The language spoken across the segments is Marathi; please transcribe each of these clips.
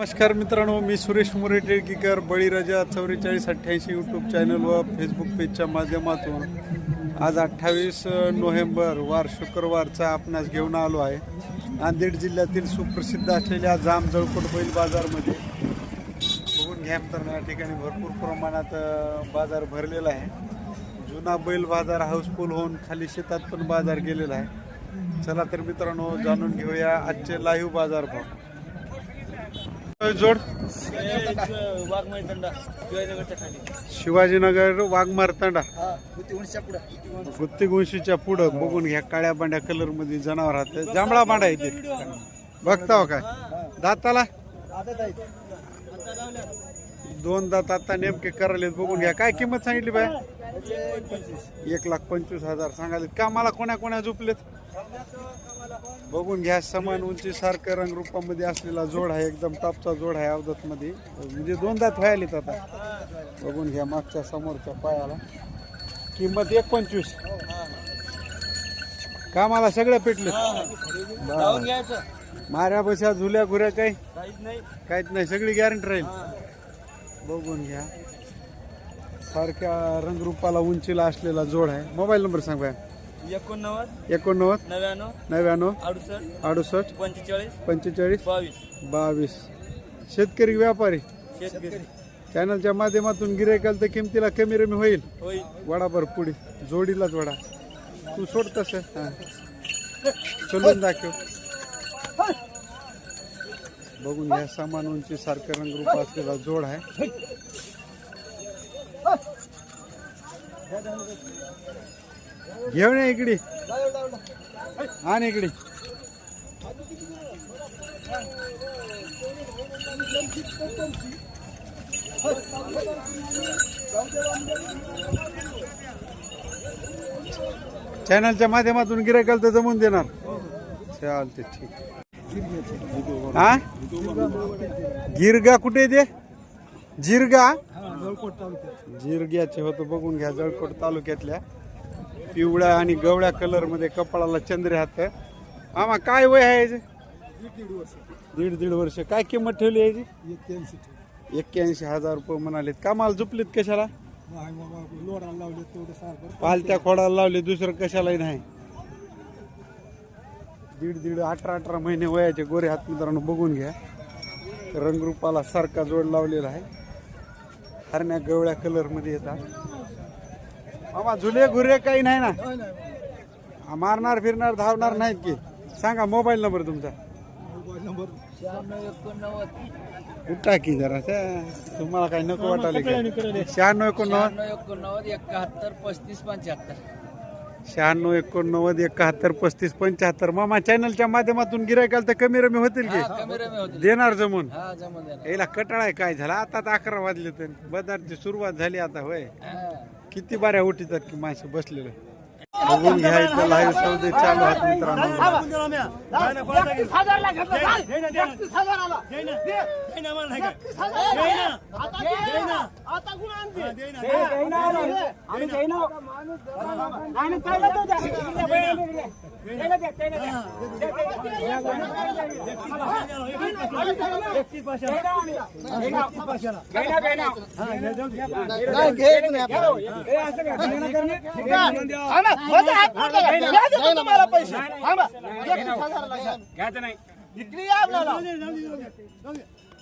नमस्कार मित्रांनो मी सुरेश मोरे टिळकीकर बळीराजा चौवेचाळीस अठ्ठ्याऐंशी यूट्यूब चॅनल व फेसबुक पेजच्या माध्यमातून. आज अठ्ठावीस नोव्हेंबर वार शुक्रवारचा आपणास घेऊन आलो आहे. नांदेड जिल्ह्यातील सुप्रसिद्ध असलेल्या जाम जळकोट बैल बाजारमध्ये. बघून घ्या तर या ठिकाणी भरपूर प्रमाणात बाजार भरलेला आहे. जुना बैल बाजार हाऊसफुल होऊन खाली शेतात पण बाजार गेलेला आहे. चला तर मित्रांनो जाणून घेऊया आजचे लाईव्ह बाजार भाव जोड? शिवाजीनगर वाघ मारतांडा गुत्तीगुंशीच्या पुढं बघून घ्या काळ्या बांड्या कलरमध्ये जनावर राहते जांभळा बांडा येते बघताव बघता हो काय दाताला? दोन दात आता नेमके करायलेत बघून घ्या. काय किंमत सांगितली बाय? एक लाख पंचवीस हजार सांगाले का मला कोण्या कोण्या झोपलेत? बघून घ्या समान उंची सारखं रंग रूपामध्ये असलेला जोड आहे एकदम टॉपचा जोड आहे अवधत मध्ये म्हणजे दोन दात व्हायलेत आता. बघून घ्या मागच्या समोरच्या पायाला. किंमत एक पंचवीस कामाला सगळं पेटले. माऱ्या बशा झुल्या घुऱ्या काही? काहीच नाही. काहीच नाही सगळी गॅरंटी राहील. बघून घ्या. सारख्या रंगरूपाला उंचीला असलेला जोड आहे. मोबाईल नंबर सांग एकोणनव्वद एकोणनव्वद नव्याण्णव नव्याण्णव अडुसष्ट अडुसष्ट पंचेचाळीस पंचेचाळीस बावीस. बावीस. शेतकरी व्यापारी. शेतकरी. चॅनलच्या माध्यमातून गिरायकाल तर किमतीला कमी रमी होईल. होईल. वडाभर पुढे. जोडीलाच वडा. तू सोड तसं. चलून दाखव. बघून घ्या समान उंची सारखं रंगरूप असलेला जोड आहे. घेऊन या इकडे. आणि इकडे. चॅनलच्या माध्यमातून गिरायकाल तर जमून देणार. चालते ठीक. हा? गिरगा कुठे ते? जिरगा? जिरग्याचे होतं बघून घ्या जळकोट तालुक्यातल्या. पिवळ्या आणि गवळ्या कलरमध्ये कपाळाला चंद्र हात आम्हा काय वय आहे याचे? दीड दीड वर्ष. काय किंमत ठेवली याची? एक्क्याऐंशी हजार रुपये म्हणालेत. कामाला झुपलीत कशाला? पालत्या खोडाला लावले दुसरं कशालाही नाही. दीड दीड अठरा अठरा महिने वयाचे गोरे हात मित्रांनो बघून घ्या. रंगरूपाला सारखा जोड लावलेला आहे. हरण्या गवळ्या कलरमध्ये येतात. मामा झुले घुरे काही नाही ना. मारणार फिरणार धावणार नाहीत की. सांगा मोबाईल नंबर तुमचा. उठा की जरा तुम्हाला काही नको वाटायला? शहाण्णव एकोणनव्वद. एकोणनव्वद एकाहत्तर पस्तीस पंच्याहत्तर. शहाण्णव एकोणनव्वद एकाहत्तर पस्तीस पंच्याहत्तर. मामा चॅनलच्या माध्यमातून गिरायकाल तर कमी रमी होतील की? देणार जमून. याला कटाळा आहे काय झाला? आता तर अकरा वाजले तर. बाजारची सुरुवात झाली आता होय. किती बाऱ्या उठीतात की माणसं बसलेलं? बघून घ्या इथं लाईव्ह सौदे चालू आहेत मित्रांनो. ગઈના માર નાખે ગઈના ગઈના आता कोण आणते आम्ही जैन आणि पहिला तो द्या तुम्हाला पैसे घ्यायचं नाही विक्री आपल्याला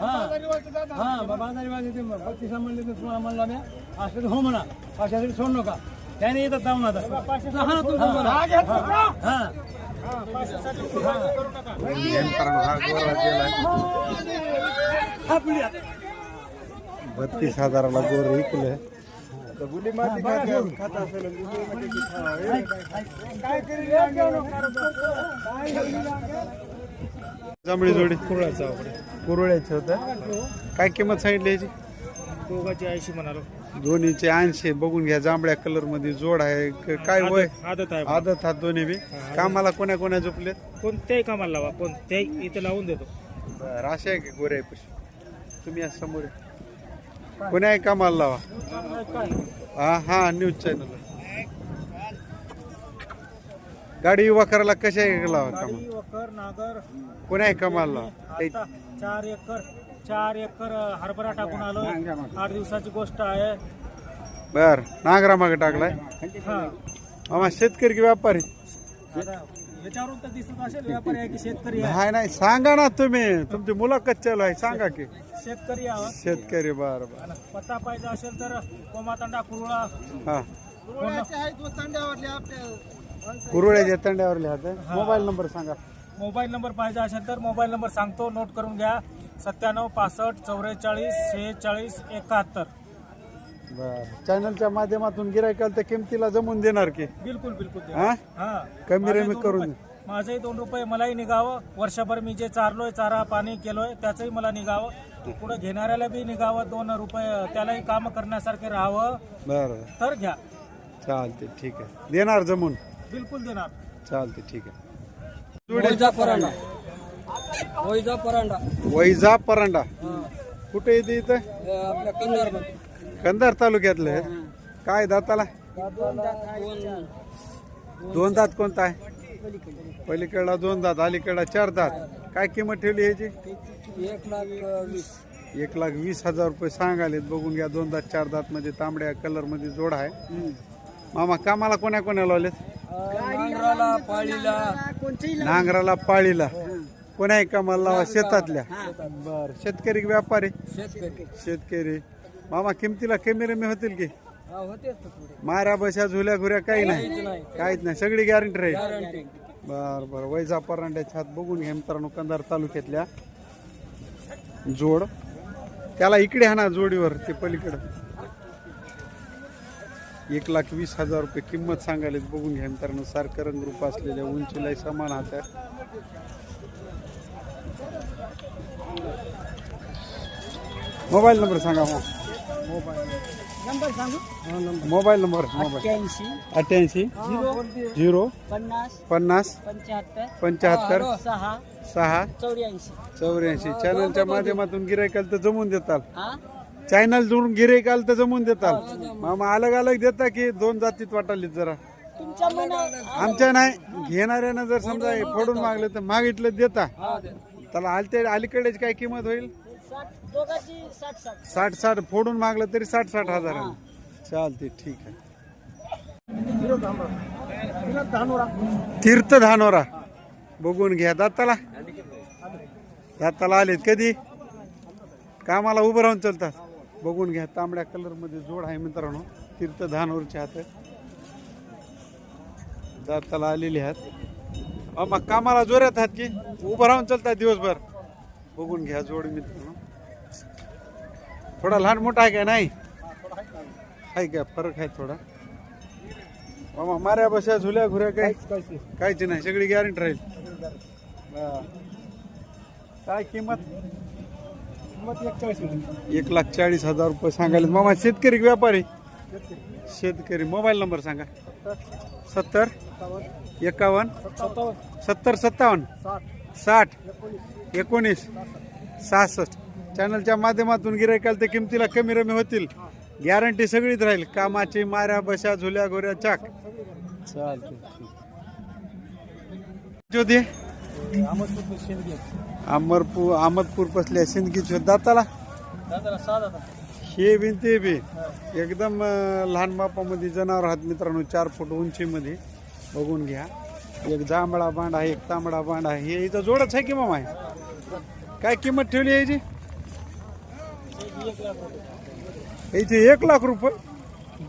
हा. बाजारी वाजते बत्तीस म्हणले तर तुम्हाला म्हणला मी असं तर हो म्हणा. पाचशे सोड नका. त्याने येतात जाऊन आता. हा, हा, हा. हा. गोरा हा. बत्तीस हजाराला गोर विकले. जमडी जोडी. कुरळ्याचं कुरळ्याचे होतं. काय किंमत सांगितली याची? दोघांची ऐंशी म्हणालो. दोन्हीचे ऐंशी. बघून घ्या जांभळ्या कलरमध्ये जोड आहे. क- काय वय? आदत आहे. आदत हात दोन्ही बी. कामाला कोण्या कोण्या झोपलेत? कोणत्याही कामाला लावा कोणत्याही इथं लावून देतो. बरं अशा आहे की गोऱ्या पशी तुम्ही आज समोर आहे. कोण्याही कामाला लावा? हा हा न्यूज चॅनल गाडी युवा करायला कशा लावा कामा वकर नागर. काही- आता चार एकर चार एकर हरभरा टाकून आलो आठ दिवसाची गोष्ट आहे. बर नागरा मागे टाकलाय. हा. मामा शेतकरी की व्यापारी? आता याच्यावरून तर दिसत असेल व्यापारी आहे की शेतकरी आहे? नाही नाही सांगा ना तुम्ही. तुमची मुलाखत चालू आहे सांगा की. शेतकरी आहोत शेतकरी बर बर. आणि पत्ता पाहिजे असेल तर कोमातांडा कुरुळा. हा. फोन- कुरुळ्याच्या तंड्यावर लिहात. मोबाईल नंबर सांगा. मोबाईल नंबर पाहिजे असेल तर मोबाईल नंबर सांगतो. नोट करून घ्या. सत्त्याण्णव पासष्ट चौवेचाळीस शेहेचाळीस एकाहत्तर. बर. चॅनलच्या माध्यमातून गिरायकाल तर किमतीला जमून देणार की? बिलकुल बिलकुल द्या. हा? हा. कमी माझे रमी दोन करून रुपये- माझंही दोन रुपये मलाही निघावं. वर्षभर मी जे चारलोय चारा पाणी केलोय त्याचंही मला निघावं. पुढे घेणाऱ्याला बी निघावं. दोन रुपये त्यालाही काम करण्यासारखे राहावं. बर. तर घ्या. चालते ठीक आहे. देणार जमून. बिलकुल देणार. चालते ठीक आहे. वैजा परांडा. वैजा परांडा. वैजा परांडा. कुठे येते इथं? आपल्या कंधार कंधार तालुक्यातलं आहे. काय दाताला? दोन. दात कोणता आहे? पलीकडला दोन दात अलीकडला चार दात. काय किंमत ठेवली ह्याची एक लाख वीस. एक लाख वीस हजार रुपये सांगालेत. बघून घ्या दोन दात चार दात मध्ये तांबड्या कलरमध्ये जोड आहे. मामा कामाला कोण्या कोण्या लावलेत? नांगराला पाळीला. नांगराला पाळीला. कामाला लावा शेतातल्या. बर. शेतकरी की व्यापारी? शेतकरी. शेतकरी. मामा किमतीला कमी रमी होतील की? हा माऱ्या बशा झुल्या घुऱ्या काही नाही. काहीच नाही. सगळी गॅरंटी राहील. गॅरंटी बर बर. वैजा परांड्याच्या हात बघून घ्या मित्रांनो कंधार तालुक्यातल्या जोड. त्याला इकडे हा ना जोडीवर ते पलीकडं. एक लाख वीस हजार रुपये किंमत सांगायला बघून घ्या मित्रांनो. सारखं रंगरूप असलेल्या उंचीलाही समान हात आहे. मोबाईल नंबर सांगा मग नंबर सांगू? Mobile number mobile. अठ्ठ्याऐंशी. झिरो. पन्नास. पंच्याहत्तर. पंच्याहत्तर. सहा. सहा. चौऱ्याऐंशी. चौऱ्याऐंशी. चॅनलच्या माध्यमातून गिरायकाल तर जमून देताल. चॅनल जोडून गिरायकाल तर जमून देताल. मामा अलग अलग देता की दोन जातीत वाटालीत जरा. तुमच्या आमच्या नाही घेणाऱ्यानं जर समजा हे फोडून मागले तर मागितलं देता. त्याला आलते अलीकडेच काय किंमत होईल? साठ दोघांची साठ साठ साठ साठ फोडून मागलं तरी साठ साठ हजार चालते ठीक आहे. तीर्थ धानोरा. बघून घ्या दाताला. दाताला आलेत कधी? कामाला उभं राहून चालतात. बघून घ्या तांबड्या कलरमध्ये जोड आहे मित्रांनो तीर्थ धानोरचे हात दाताला आलेले आहेत मग कामाला जोरात आहात की? उभं राहून चालतात दिवसभर. बघून घ्या जोड मित्रांनो. थोडा लहान मोठा आहे का? नाही. आहे का? फरक आहे थोडा. मामा माऱ्या बशा झुल्या घुऱ्या काही? काहीच नाही. सगळी गॅरंटी राहील. काय किंमत? एक लाख चाळीस हजार रुपये सांगायला. मामा शेतकरी की व्यापारी? शेतकरी. मोबाईल नंबर सांगा. सत्तर. एकावन्न. सत्तर सत्तावन्न. साठ. एकोणीस. सहासष्ट. चॅनलच्या माध्यमातून गिरायकाल ते किमतीला कमी रमी होतील. गॅरंटी सगळीच राहील. कामाची माऱ्या बशा झुल्या गोऱ्या चाक. चालते ज्योती? अमरपूर अहमदपूर पसल्या सिंदगीची दाताला हे बी ते बी. एकदम लहान मापामध्ये जनावर आहात मित्रांनो चार फूट उंचीमध्ये. बघून घ्या. एक जांभळा बांड आहे एक तांबडा बांड आहे. हे इथं जोडच आहे की मामा? आहे काय किंमत ठेवली आहे याची? याची एक लाख रुपये.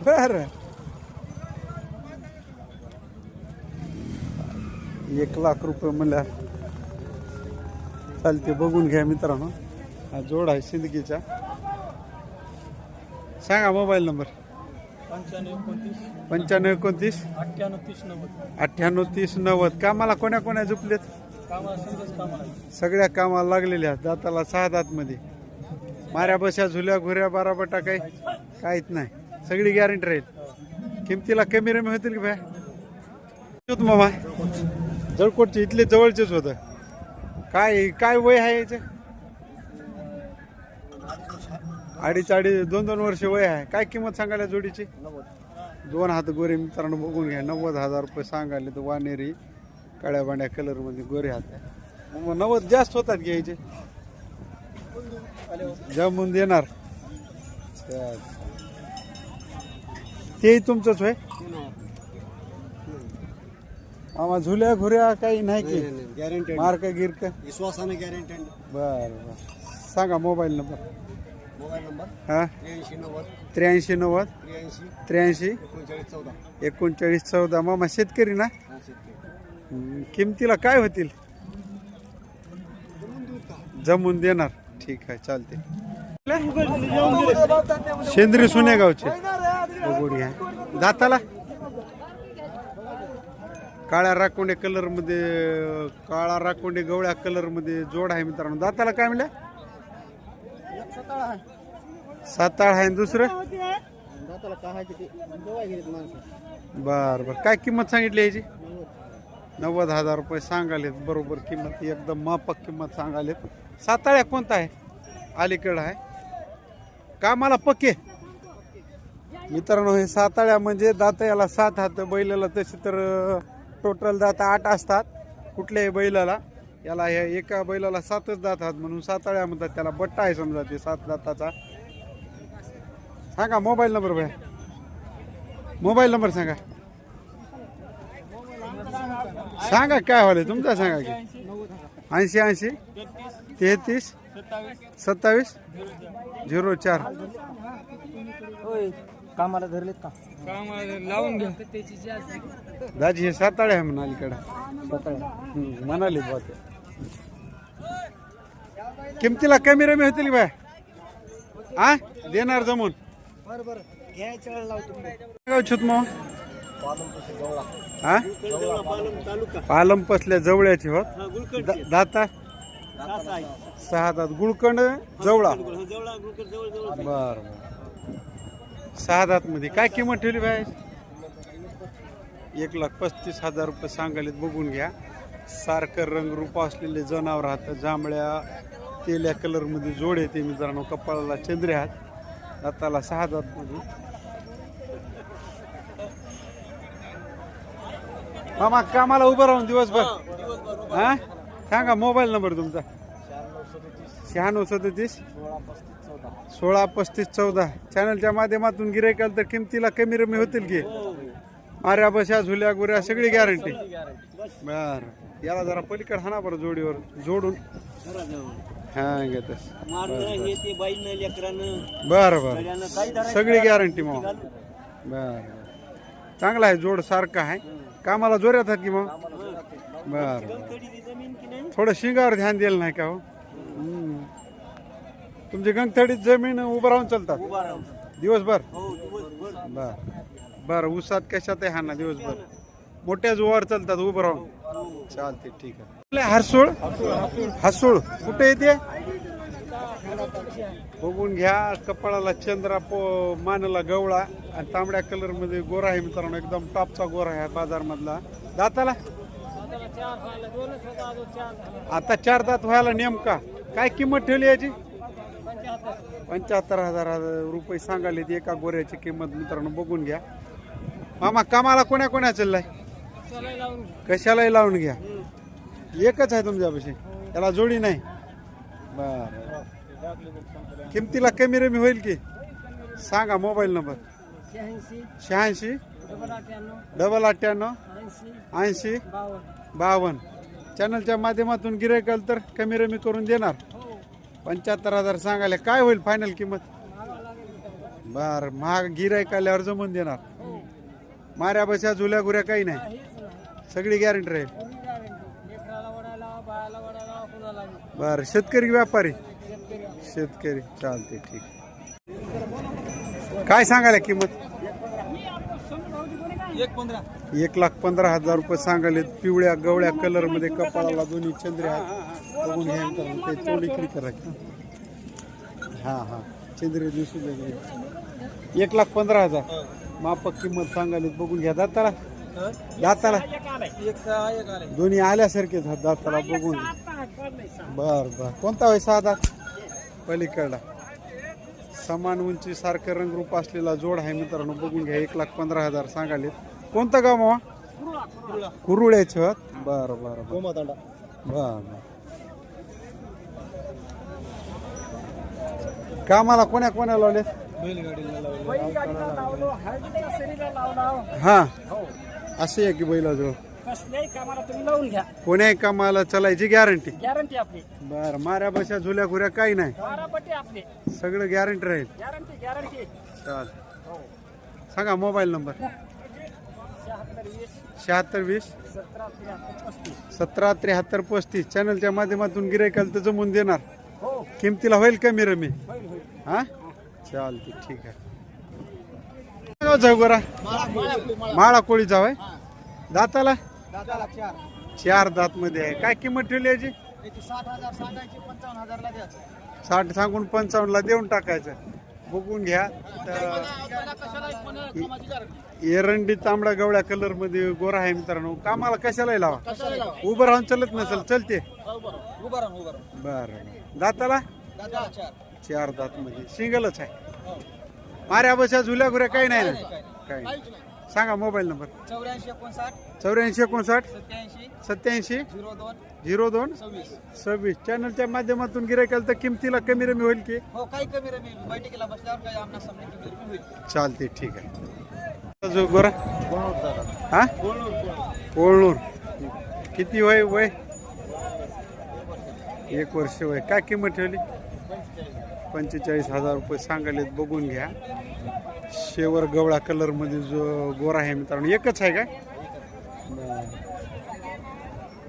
बर. एक लाख रुपये म्हणल्या चालते बघून घ्या मित्रांनो. हा जोड आहे सिंदगीचा. सांगा मोबाईल नंबर. पंच्याण्णव एकोणतीस. अठ्ठ्याण्णव तीस नव्वद. अठ्ठ्याण्णव तीस नव्वद. कामाला कोण्या कोण्या झुपलेत? सगळ्या कामाला लागलेल्या दाताला सहा दात मध्ये. माऱ्या बशा झुल्या घुऱ्या बाराबटा काही काहीच नाही. सगळी गॅरंटी राहील. किमतीला कमी रमी होतील की भाई होत मामा. जळकोटचे इथले जवळचेच होतं. काय काय वय आहे याचे? अडीच अडीच दोन दोन वर्ष वय आहे. काय किंमत सांगायला जोडीची? दोन हात गोरे मित्रांनो बघून घ्या. नव्वद हजार रुपये सांगायले तर वानेरी काळ्या बांड्या कलरमध्ये गोरे हात आहे. मग नव्वद जास्त होतात घ्यायचे जमून देणार. चाल. तेही तुमचंच होय? आम्हा झुल्या घुऱ्या काही नाही की. गॅरंटेड मार्क गिरक. विश्वासाने गॅरंटेड बर बर. सांगा मोबाईल नंबर. Mobile number? हा? त्र्याऐंशी नव्वद. त्र्याऐंशी नव्वद? त्र्याऐंशी. त्र्याऐंशी? एकोणचाळीस चौदा. एकोणचाळीस चौदा. मामा शेतकरी ना? हा शेतकरी. हम्म, किमतीला काय होतील? जमून देणार. ठीक आहे चालते शेंद्री सुनेगावचे घ्या. दाताला? काळ्या राकोंडे कलरमध्ये काळा राकोंडे गवळ्या कलरमध्ये जोड आहे मित्रांनो. दाताला काय म्हणलं साताळ आहे. दुसरं? बर बर. काय किंमत सांगितली याची? नव्वद हजार रुपये सांगालेत. बरोबर किंमत एकदम मापक किंमत सांगालेत. साताळ्या कोणता आहे? अलीकडं आहे. कामाला पक्के? मित्रांनो हे साताळ्या म्हणजे दात याला सात हात बैलाला तसे तर टोटल दात आठ असतात. कुठल्याही बैलाला याला ह्या एका बैलाला सातच दात आहात म्हणून साताळ्या म्हणतात त्याला बट्टा आहे समजा ते सात दाताचा सांगा मोबाईल नंबर भाई मोबाईल नंबर सांगा. सांगा काय व्हायला तुमचा सांगा की. ऐंशी ऐंशी. तेहतीस. सत्तावीस. झिरो चार. होय कामाला धरलेत का? लावून घ्या. दाजी हे साताळे आहे म्हणा अलीकडं हम्म, म्हणाले बुवा ते. किमतीला कमी रमी होतील बाय. आ? देणार जमून. बरं बरं. घ्यायच्या वेळेला लावतो गाव छुत मग? हा पालम पसल्या जवळ्याची होत दा- दाता? सहा दात. गुळकंड जवळा. बर बर. सहा दात मध्ये. काय किंमत ठेवली बाय एक लाख पस्तीस हजार रुपये सांगायलेत बघून घ्या. सारखं रंग रूप असलेले जनावर राहतं जांभळ्या तेल्या कलरमध्ये जोड येते मित्रांनो कपाळाला चंद्रे हात दाताला सहा दात मध्ये. मामा कामाला उभं राहून दिवसभर. हा सांगा मोबाईल नंबर तुमचा? शहाण्णव सदतीस. सोळा पस्तीस चौदा. चॅनलच्या माध्यमातून गिरायकाल तर किमतीला कमी रमी होतील की? माऱ्या बशा झुल्या गुऱ्या सगळी गॅरंटी बर. याला जरा पलीकडे हाना बरं जोडीवर. जोडून. हा बर बर. सगळी गॅरंटी मग. बर चांगला आहे जोड सारखा आहे. कामाला जोऱ्यात आहेत की मग? बर थोडं शिंगावर ध्यान दिलं नाही का हो. तुमची गंगथडीत जमीन उभं राहून चालतात? दिवसभर? बर. बर ऊसात कशात आहे हा ना दिवसभर? मोठ्या जोवर चालतात उभं राहून? चालते ठीक आहे. आपले हरसूळ? हसूळ कुठे येते बघून घ्या कपाळाला चंद्रा पो मानला गवळा आणि तांबड्या कलरमध्ये गोरा आहे मित्रांनो एकदम टॉपचा गोरा आहे बाजार मधला दाताला? आता चार दात व्हायला नेमका. काय किंमत ठेवली याची? पंच्याहत्तर हजार रुपये सांगाले ती एका गोऱ्याची किंमत मित्रांनो बघून घ्या. मामा कामाला कोण्या कोण्या चाललाय? कशालाही लावून घ्या. एकच आहे तुमच्यापाशी त्याला जोडी नाही. बर. किमतीला कमी रमी होईल की? सांगा मोबाईल नंबर. शहाऐंशी. डबल अठ्ठ्याण्णव. ऐंशी. बावन्न बावन्न चॅनलच्या माध्यमातून गिरायकाल तर कमी रमी करून देणार. पंच्याहत्तर हजार सांगायला काय होईल फायनल किंमत? बर महाग गिरायक आल्यावर जमून देणार. माऱ्या बशा झुल्या गुऱ्या काही नाही. सगळी गॅरंटी राहील. बर शेतकरी व्यापारी. शेतकरी चालते ठीक. काय सांगायला किंमत? एक लाख पंधरा हजार रुपये सांगायले पिवळ्या गवळ्या कलरमध्ये कपाळाला दोन्ही चंद्र आहेत. बघून घ्या. ते तोंड इकडे करा हा हा. चंद्र दिवशी एक लाख पंधरा हजार. मापक किंमत सांगाली बघून घ्या. दाताला? दाताला? दोन्ही आल्यासारखेच दाताला बघून बर बर. कोणता होय साधा? पलीकडला. समान उंची सारखं रंगरूप असलेला जोड आहे मित्रांनो. बघून घ्या एक लाख पंधरा हजार सांगाले कोणतं गाव मावा कुरुळ्याचे बरं बरं बरं बर. कामाला कोण्या कोण्या लावले हा. असे आहे की बैलाजवळ. कसल्याही कामाला तुम्ही लावून घ्या. कोण्याही कामाला चलायची गॅरंटी? गॅरंटी आपली. बर माऱ्या बशा झुल्या घुऱ्या काही नाही. आपली. सगळं गॅरंटी राहील. Guarantee guarantee. चाल सांगा मोबाईल नंबर. शहात्तर वीस. शहात्तर वीस. सतरा त्र्याहत्तर पस्तीस. सतरा त्र्याहत्तर पस्तीस. चॅनलच्या माध्यमातून गिरायकाला तर जमून देणार. हो. किमतीला होईल कमी रमी हा? चालते ठीक आहे. जाऊ गोरा माळा कोळीचा होय दाताला? चार. दात मध्ये आहे. काय किंमत ठेवली याची? साठ सांगायची पंचावन्न सांगून पंचावन्नला देऊन टाकायचं. बघून घ्या. तर एरंडी तांबडा गवळ्या कलरमध्ये गोरा आहे मित्रांनो. कामाला कशाला लावा? उभं राहून चलत नसेल चलते. राहा बर. दाताला? चार दात मध्ये सिंगलच आहे. माऱ्या बशा झुल्या घुऱ्या काही नाही ना काही नाही. सांगा मोबाईल नंबर. चौऱ्याऐंशी एकोणसाठ चौऱ्याऐंशी एकोणसाठ सत्याऐंशी सत्याऐंशी झिरो दोन झिरो दोन सव्वीस. सव्वीस. चॅनलच्या माध्यमातून गिरायकाला तर किमतीला कमी रमी होईल की? हो काही कमी रमी बैठकीला बसल्यावर काही आमना सामने कमी रमी होईल. चालते ठीक आहे. जो गोरा? हा? कोळनूर किती वय वय? एक वर्ष वय. काय किंमत ठेवली? पंचेचाळीस हजार रुपये सांगायलेत बघून घ्या. शेवर गवळा कलरमध्ये जो गोरा आहे मित्रांनो एकच आहे काय बरं.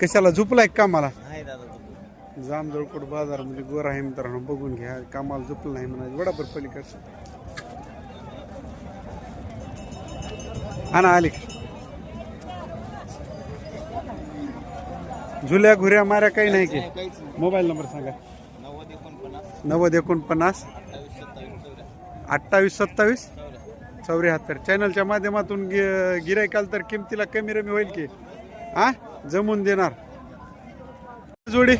कशाला झुपलाय का दादा जामजळकोट बाजारामध्ये गोरा आहे मित्रांनो बघून घ्या. कामाला झुपलं नाही म्हणायचं. वडापर पलीकडे हा ना आली झुल्या घुऱ्या माऱ्या काही नाही की. मोबाईल नंबर सांगा. नव्वद एकोणपन्नास अठ्ठावीस सत्तावीस चौऱ्याहत्तर. चॅनलच्या माध्यमातून गि- गिरायकाल तर किमतीला कमी रमी होईल की? हा? जमून देणार. जोडी?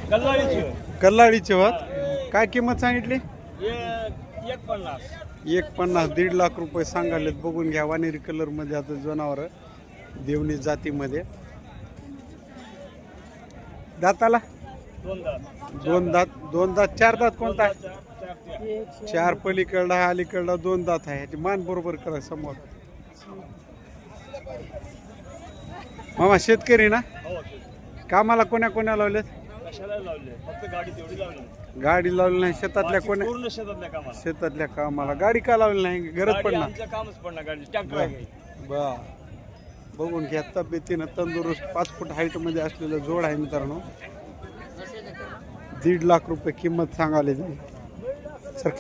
कल्लाळीची होत. काय किंमत सांगितली? एक पन्नास एक पन्नास दीड लाख रुपये सांगायलेत. बघून घ्या. वानेरी कलरमध्ये आता जनावर देवणी जातीमध्ये. दाताला? दोन दात. दोन दात चार दात कोणता? आहे चार पलीकडला आहे अलीकडला दोन दात आहे. ह्याची मान बरोबर करा समोर. मामा शेतकरी ना? कामाला कोण्या कोण्या लावलेत? गाडी लावली नाही. शेतातल्या कोण्या? शेतातल्या कामाला. शेतातल्या कामाला. गाडी का लावली नाही? गरज पडणार. बा बघून घ्या तब्येतीनं तंदुरुस्त पाच फूट हाईटमध्ये असलेलं जोड आहे मित्रांनो. दीड लाख रुपये किंमत सांगाले सर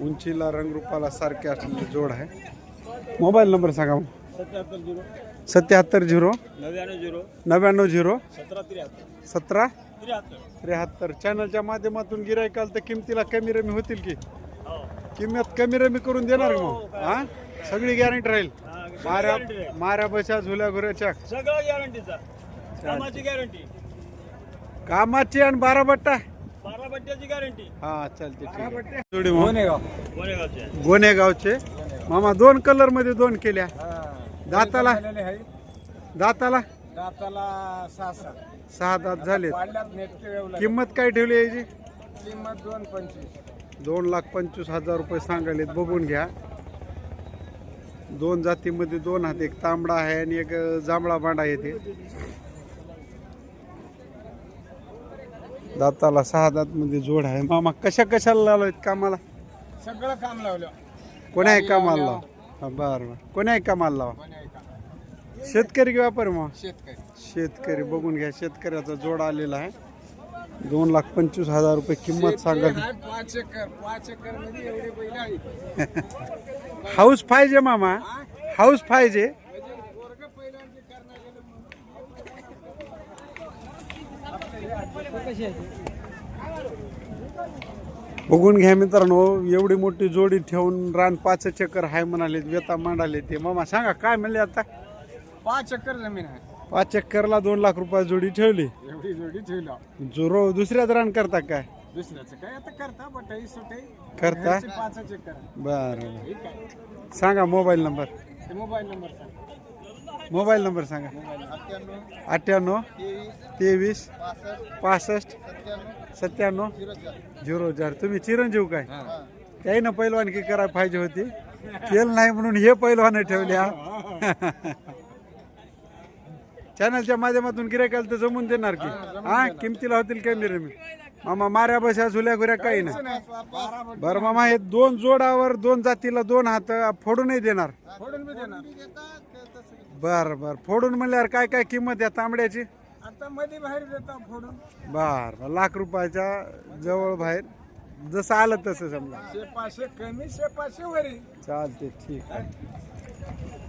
उंचीला रंगरूपाला सारखे असलेले जोड आहे. मोबाईल नंबर सांगा मग. सत्याहत्तर झिरो. नव्याण्णव झिरो. सतरा त्र्याहत्तर. चॅनलच्या माध्यमातून गिरायकाल तर किमतीला कमी रमी होतील की? हो. किंमत कमी रमी करून देणार का मग. हा? सगळी गॅरंटी राहील. माऱ्या माऱ्या बशा झुल्या घुऱ्याच्या. सगळं गॅरंटीचा गॅरंटी कामाची आणि बारा बट्टा बारा बट्ट्याची गॅरंटी हा चालते ठीक आहे. जोडी मग. गोरेगावचे गोनेगावचे. मामा दोन कलरमध्ये दोन केल्या. दाताला? दाताला? दाताला सहा सहा. सहा दात झाले वाढल्यात नेटके वेवला किंमत काय ठेवली याची? किंमत दोन पंचवीस. दोन लाख पंचवीस हजार रुपये सांगायलेत. बघून घ्या. दोन जातीमध्ये दोन हात. एक तांबडा आहे आणि एक जांभळा बांडा येते. दाताला सहा दात मध्ये जोड आहे. मामा कशा कशाला लावलेत कामाला? सगळं काम लावलं. कोण्याही कामाला लावा? हा, बरं बरं. कोण्याही कामाला लावा? शेतकरी की व्यापारी मग शेतकरी. शेतकरी बघून घ्या शेतकऱ्याचा जोड आलेला आहे. दोन लाख पंचवीस हजार रुपये किंमत सांगा. पाच एकर पाच एकरमध्ये एवढे बैल आहे हाऊस पाहिजे मामा हाऊस पाहिजे. बघून घ्या मित्रांनो एवढी मोठी जोडी ठेवून रान पाच चक्कर हाय म्हणाले वेता मांडाले ते. मामा सांगा काय म्हणले आता? पाच चक्कर जमीन आहे. पाच चक्करला दोन लाख रुपये जोडी ठेवली. एवढी जोडी ठेवला. जोरो दुसऱ्याच रान करता काय? दुसऱ्याचं काय आता करता बटाई सुटे. करता? पाच चक्कर बर सांगा मोबाईल नंबर. मोबाईल नंबर सांग. मोबाईल नंबर सांगा. अठ्ठ्याण्णव तेवीस पासष्ट सत्त्याण्णव झिरो चार. तुम्ही चिरंजीव काय? त्याही ना पैलवानकी करायला पाहिजे होती. केलं नाही म्हणून हे पैलवान ठेवले हा. चॅनलच्या माध्यमातून गिरायकाला तर जमून देणार की. हा किमतीला होतील कमी रे मी मामा माऱ्या बशा झुल्या घुऱ्या काही नाही. बरं मामा हे दोन जोडावर दोन जातीला दोन हात फोडूनही देणार. फोडून बर बर. फोडून म्हणल्यावर काय काय किंमत आहे तांबड्याची? आता मध्ये बाहेर देता फोडून. बर लाख रुपयाच्या जवळ बाहेर. जसं आलं तसं समजा. शे पाचशे कमी शे पाचशे वरी. चालते ठीक आहे.